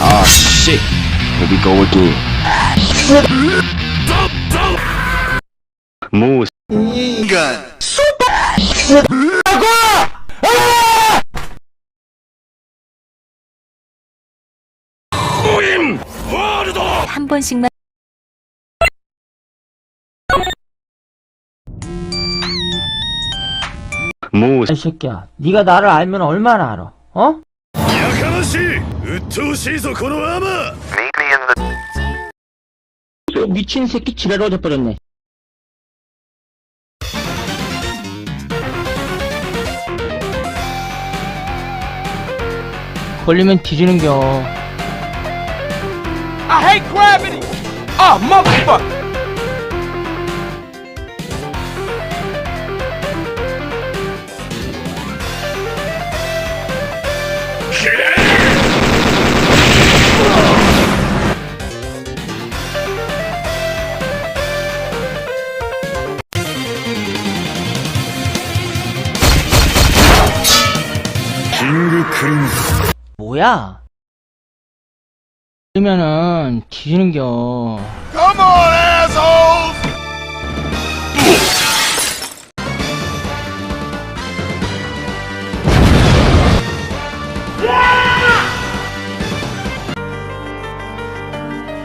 Ah, shit. Here we go again. Moose. 인간. 슈퍼. 라고. 후임. 월드. 한 번씩만. 무이 새끼야, 네가 나를 알면 얼마나 알아? 어? やかましい鬱陶しいぞこのアーマー 저 미친 새끼 지랄 얻어버렸네. 걸리면 뒤지는겨. I hate gravity! Oh, motherfucker! 뭐야? 걸리면은 뒤지는겨. Come on assholes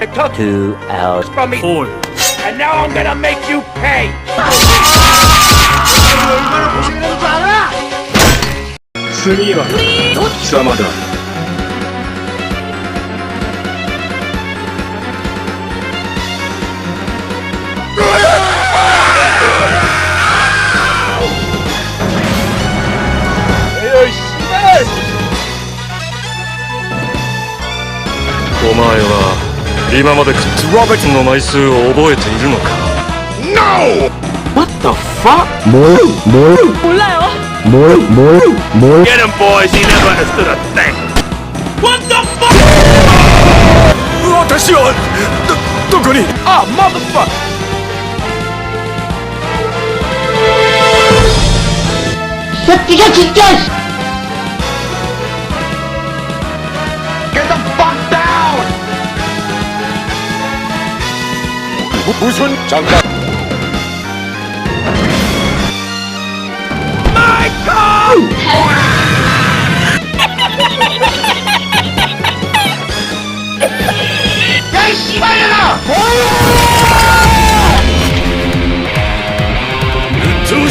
It took Two hours. from me. And now I'm gonna make you pay! 次は。貴様だ。お前は今まで食ってロベットの枚数を覚えているのか？NO! What the fuck? もうもう。もう Boy, boy, boy. Get him, boys. He never understood a thing. What the fuck? Oh, 다시 온. 또, 또 그니. 아, motherfucker. 새끼가 진짜. Get the fuck down. 무슨 장난?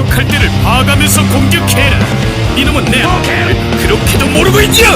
공격할 때를 봐가면서 공격해라. 이놈은 내 앞을 그렇게도 모르고 있지요